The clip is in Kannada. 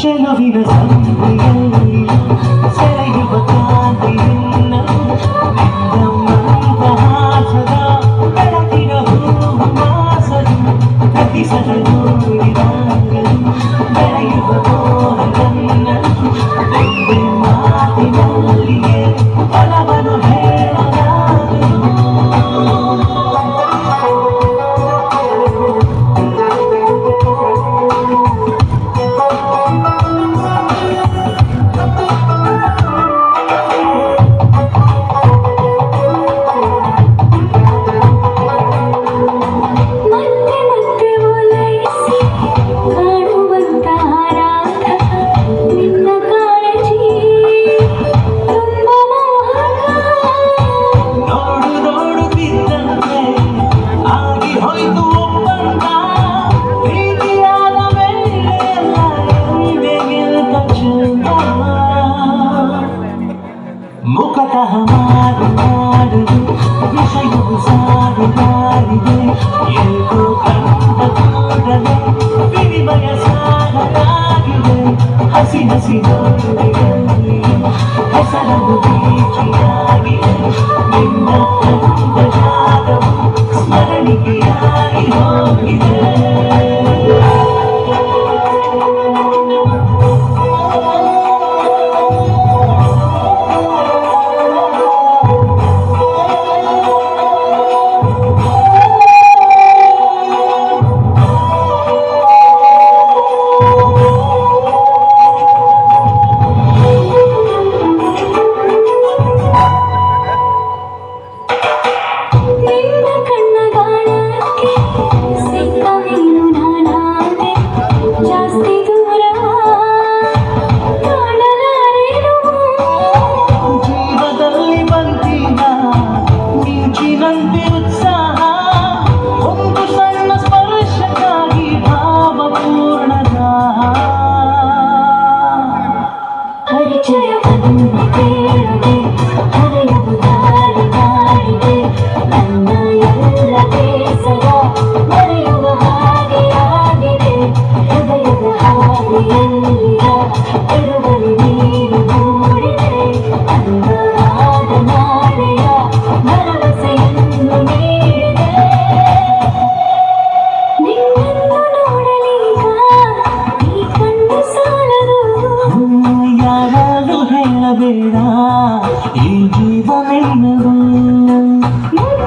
Cielo vive sonriendo, ವಿರಹ ಮಾರು ಮಾಡುದು ವಿಷಯವು ಸಾರು ಮಾಡಿದೆ ಎಂದು ಕಂಡ ಕೂಡಲೇ ವಿನಿಮಯ ಸಾರಲಾಗಿದೆ ಹಸಿ ಹಸಿ ಗೋಡೆಯಲ್ಲಿ ಹೆಸರದು ಬೀಚಿಯಾಗಿದೆ ನಿನ್ನ ತಂದ ಜಾಗವು ಸ್ಮರಣಿಕೆಯಾಗಿ ಹೋಗಿದೆ Oh.